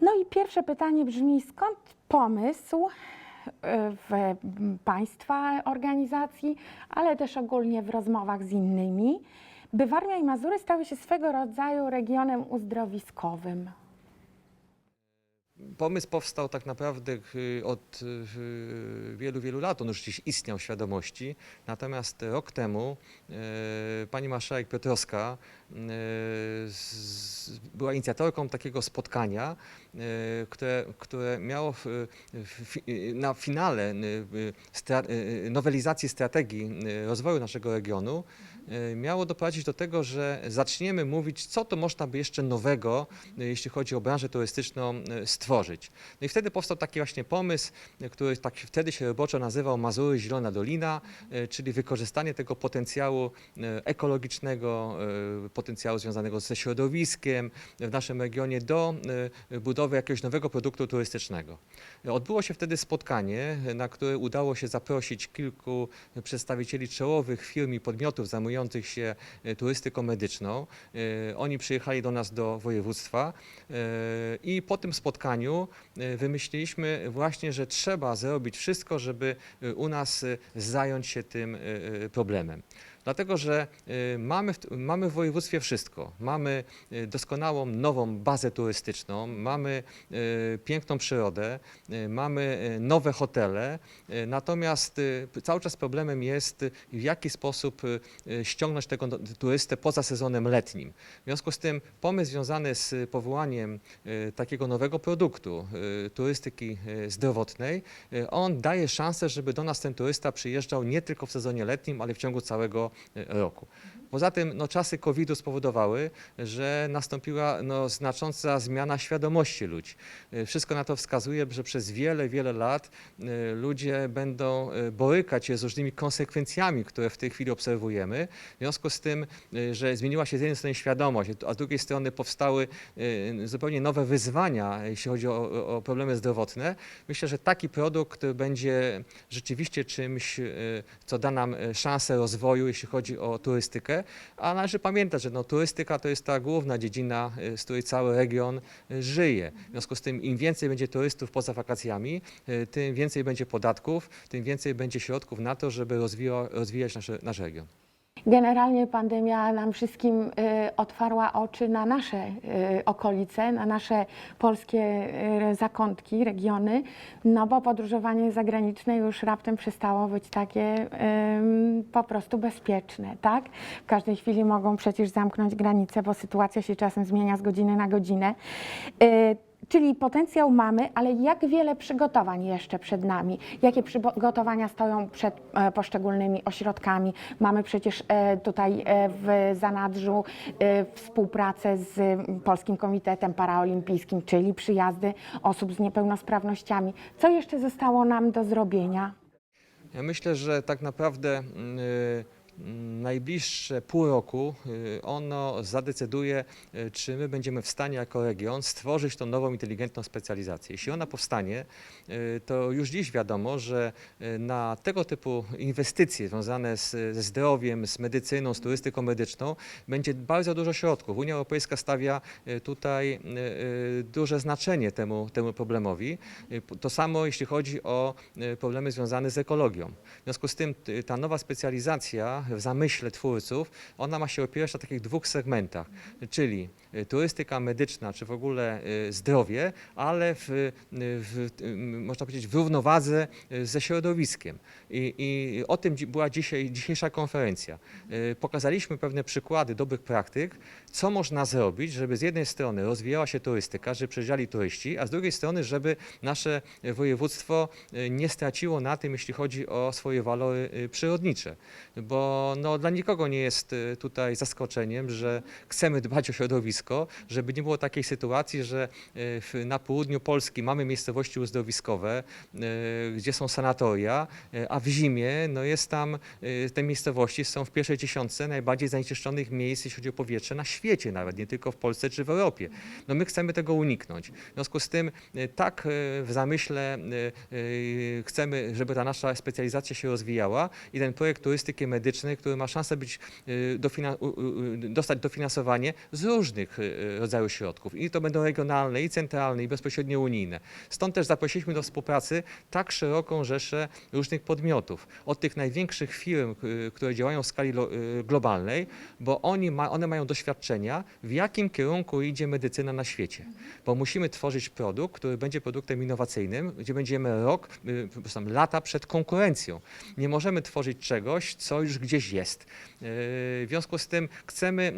No i pierwsze pytanie brzmi, skąd pomysł e, w Państwa organizacji, ale też ogólnie w rozmowach z innymi, by Warmia i Mazury stały się swego rodzaju regionem uzdrowiskowym? Pomysł powstał tak naprawdę y, od y, wielu, wielu lat. On już gdzieś istniał w świadomości. Natomiast rok temu pani marszałek Piotrowska była inicjatorką takiego spotkania, które, które miało w, w, na finale y, stra, y, nowelizacji strategii rozwoju naszego regionu miało doprowadzić do tego, że zaczniemy mówić, co to można by jeszcze nowego, jeśli chodzi o branżę turystyczną, stworzyć. No i wtedy powstał taki właśnie pomysł, który tak wtedy się roboczo nazywał Mazury Zielona Dolina, czyli wykorzystanie tego potencjału ekologicznego, potencjału związanego ze środowiskiem w naszym regionie do y, jakiegoś nowego produktu turystycznego. Odbyło się wtedy spotkanie, na które udało się zaprosić kilku przedstawicieli czołowych firm i podmiotów zajmujących się e, turystyką medyczną. E, Oni przyjechali do nas do województwa e, i po tym spotkaniu wymyśliliśmy właśnie, że trzeba zrobić wszystko, żeby u nas zająć się tym problemem. Dlatego, że y, mamy w, mamy w województwie wszystko. Mamy y, doskonałą, nową bazę turystyczną, mamy y, piękną przyrodę, mamy nowe hotele, natomiast cały czas problemem jest, w jaki sposób ściągnąć tego turystę poza sezonem letnim. W związku z tym pomysł związany z powołaniem takiego nowego produktu, turystyki zdrowotnej, on daje szansę, żeby do nas ten turysta przyjeżdżał nie tylko w sezonie letnim, ale w ciągu całego roku. Poza tym no, czasy COVID-u spowodowały, że nastąpiła no, znacząca zmiana świadomości ludzi. Y, Wszystko na to wskazuje, że przez wiele, wiele lat y, ludzie będą y, borykać się z różnymi konsekwencjami, które w tej chwili obserwujemy. W związku z tym, że zmieniła się z jednej strony świadomość, a z drugiej strony powstały zupełnie nowe wyzwania, jeśli chodzi o, o- problemy zdrowotne, myślę, że taki produkt będzie rzeczywiście czymś, co da nam szansę rozwoju, jeśli chodzi o turystykę. A należy pamiętać, że no, turystyka to jest ta główna dziedzina, y, z której cały region y, żyje. W związku z tym im więcej będzie turystów poza wakacjami, y, tym więcej będzie podatków, tym więcej będzie środków na to, żeby rozwijał, rozwijać nasz region. Generalnie pandemia nam wszystkim y, otwarła oczy na nasze y, okolice, na nasze polskie y, zakątki, regiony, no bo podróżowanie zagraniczne już raptem przestało być takie po prostu bezpieczne, tak? W każdej chwili mogą przecież zamknąć granice, bo sytuacja się czasem zmienia z godziny na godzinę. Czyli potencjał mamy, ale jak wiele przygotowań jeszcze przed nami? Jakie przygotowania stoją przed e, poszczególnymi ośrodkami? Mamy przecież e, tutaj e, w Zanadrzu współpracę z Polskim Komitetem Paraolimpijskim, czyli przyjazdy osób z niepełnosprawnościami. Co jeszcze zostało nam do zrobienia? Ja myślę, że tak naprawdę mm, y, mm, najbliższe pół roku y, ono zadecyduje, y, czy my będziemy w stanie jako region stworzyć tą nową inteligentną specjalizację. Jeśli ona powstanie, y, to już dziś wiadomo, że na tego typu inwestycje związane z, ze zdrowiem, z medycyną, z turystyką medyczną będzie bardzo dużo środków. Unia Europejska stawia tutaj duże znaczenie temu, temu problemowi. To samo jeśli chodzi o problemy związane z ekologią. W związku z tym ta nowa specjalizacja w zamyśle twórców, ona ma się opierać na takich dwóch segmentach, czyli y, turystyka medyczna, czy w ogóle y, zdrowie, ale w, y, w, można powiedzieć w równowadze ze środowiskiem. I, i o tym była dzisiaj, dzisiejsza konferencja. Pokazaliśmy pewne przykłady dobrych praktyk, co można zrobić, żeby z jednej strony rozwijała się turystyka, żeby przyjeżdżali turyści, a z drugiej strony, żeby nasze województwo nie straciło na tym, jeśli chodzi o swoje walory przyrodnicze. Bo no, dla nikogo nie jest y, tutaj zaskoczeniem, że chcemy dbać o środowisko, żeby nie było takiej sytuacji, że y, na południu Polski mamy miejscowości uzdrowiskowe, y, gdzie są sanatoria, a w zimie no, jest tam, te miejscowości są w pierwszej dziesiątce najbardziej zanieczyszczonych miejsc, jeśli chodzi o powietrze na świecie nawet, nie tylko w Polsce czy w Europie. No my chcemy tego uniknąć. W związku z tym tak w zamyśle chcemy, żeby ta nasza specjalizacja się rozwijała i ten projekt turystyki medycznej społeczny, który ma szansę być, y, dostać dofinansowanie z różnych y, rodzajów środków. I to będą regionalne, i centralne, i bezpośrednio unijne. Stąd też zaprosiliśmy do współpracy tak szeroką rzeszę różnych podmiotów. Od tych największych firm, y, które działają w skali lo- globalnej, bo oni ma, one mają doświadczenia, w jakim kierunku idzie medycyna na świecie. Bo musimy tworzyć produkt, który będzie produktem innowacyjnym, gdzie będziemy rok, lata przed konkurencją. Nie możemy tworzyć czegoś, co już gdzieś jest. Y, W związku z tym chcemy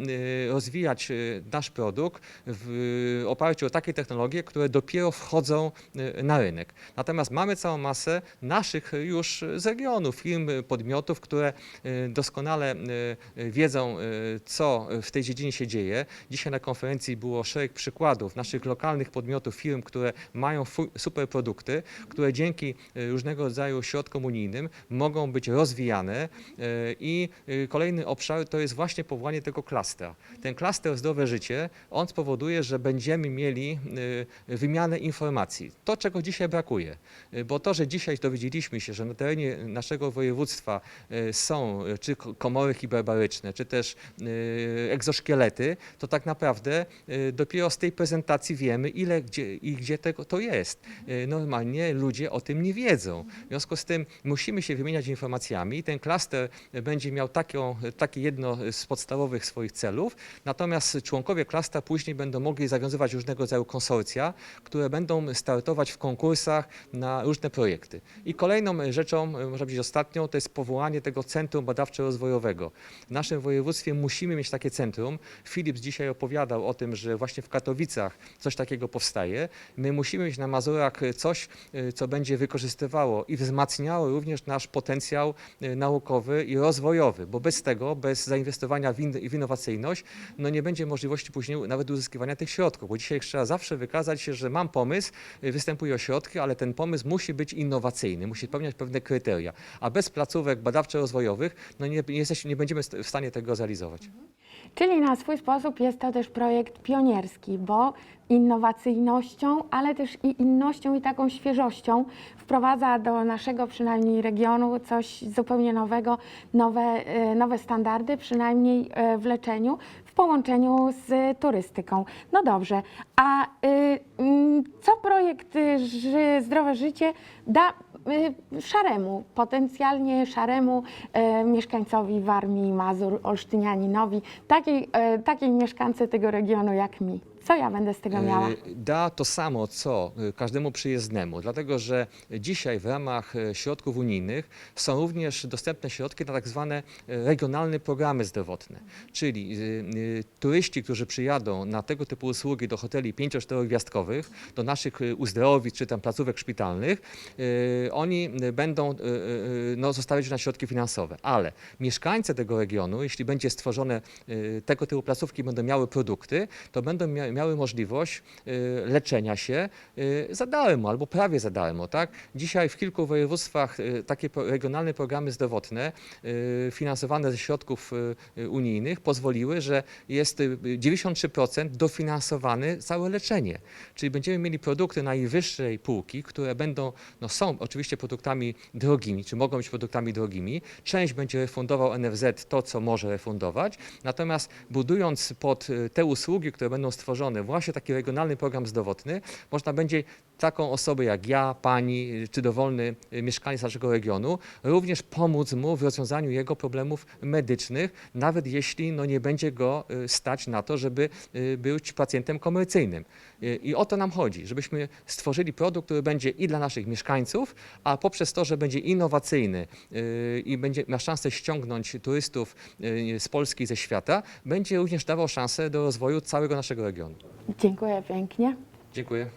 y, rozwijać y, nasz produkt w oparciu o takie technologie, które dopiero wchodzą na rynek. Natomiast mamy całą masę naszych już z regionu, firm, podmiotów, które doskonale wiedzą, co w tej dziedzinie się dzieje. Dzisiaj na konferencji było szereg przykładów naszych lokalnych podmiotów, firm, które mają super produkty, które dzięki różnego rodzaju środkom unijnym mogą być rozwijane y, i y, kolejny obszar to jest właśnie powołanie tego klastra. Ten klaster Zdrowe Życie, on spowoduje, że będziemy mieli y, wymianę informacji. To, czego dzisiaj brakuje. Y, Bo to, że dzisiaj dowiedzieliśmy się, że na terenie naszego województwa są czy ko- komory hiperbaryczne, czy też egzoszkielety, to tak naprawdę dopiero z tej prezentacji wiemy, ile gdzie, i gdzie tego to jest. Normalnie ludzie o tym nie wiedzą. W związku z tym musimy się wymieniać informacjami ten klaster będzie miał taką, takie jedno z podstawowych swoich celów, natomiast członkowie klastra później będą mogli zawiązywać różnego rodzaju konsorcja, które będą startować w konkursach na różne projekty. I kolejną rzeczą, e, można powiedzieć ostatnią, to jest powołanie tego Centrum Badawczo-Rozwojowego. W naszym województwie musimy mieć takie centrum. Philips dzisiaj opowiadał o tym, że właśnie w Katowicach coś takiego powstaje. My musimy mieć na Mazurach coś, y, co będzie wykorzystywało i wzmacniało również nasz potencjał y, naukowy i rozwojowy, bo bez tego, bez zainwestowania w, in, w innowacyjność, no nie będzie możliwości później nawet uzyskiwania tych środków, bo dzisiaj trzeba zawsze wykazać się, że mam pomysł, y, występują środki, ale ten pomysł musi być innowacyjny, musi spełniać pewne kryteria, a bez placówek badawczo-rozwojowych no nie, nie, jesteśmy, nie będziemy w stanie tego zrealizować. Czyli na swój sposób jest to też projekt pionierski, bo innowacyjnością, ale też i innością i taką świeżością wprowadza do naszego przynajmniej regionu coś zupełnie nowego, nowe, e, nowe standardy, przynajmniej e, w leczeniu, w połączeniu z turystyką. No dobrze, a y, mm, co projekt Zdrowe Życie da y, szaremu, potencjalnie szaremu e, mieszkańcowi Warmii, Mazur, Olsztynianinowi, takiej, takiej mieszkańcy tego regionu jak mi. Co ja będę z tego miała? E, Da to samo, co e, każdemu przyjezdnemu, dlatego że dzisiaj w ramach e, środków unijnych są również dostępne środki na tak zwane regionalne programy zdrowotne, czyli turyści, którzy przyjadą na tego typu usługi do hoteli 5-4 gwiazdkowych, do naszych uzdrowisk czy tam placówek szpitalnych, oni będą no, zostawiać na środki finansowe, ale mieszkańcy tego regionu, jeśli będzie stworzone tego typu placówki, będą miały produkty, to będą mia miały możliwość y, leczenia się y, za darmo albo prawie za darmo. Tak? Dzisiaj w kilku województwach y, takie regionalne programy zdrowotne finansowane ze środków unijnych pozwoliły, że jest y, 93% dofinansowane całe leczenie. Czyli będziemy mieli produkty najwyższej półki, które będą, no są oczywiście produktami drogimi, czy mogą być produktami drogimi. Część będzie refundował NFZ to, co może refundować, natomiast budując pod te usługi, które będą stworzone, właśnie taki regionalny program zdrowotny, można będzie taką osobę jak ja, pani, czy dowolny y, mieszkaniec naszego regionu, również pomóc mu w rozwiązaniu jego problemów medycznych, nawet jeśli no, nie będzie go y, stać na to, żeby y, być pacjentem komercyjnym. I o to nam chodzi, żebyśmy stworzyli produkt, który będzie i dla naszych mieszkańców, a poprzez to, że będzie innowacyjny i będzie ma szansę ściągnąć turystów z Polski i ze świata, będzie również dawał szansę do rozwoju całego naszego regionu. Dziękuję pięknie. Dziękuję.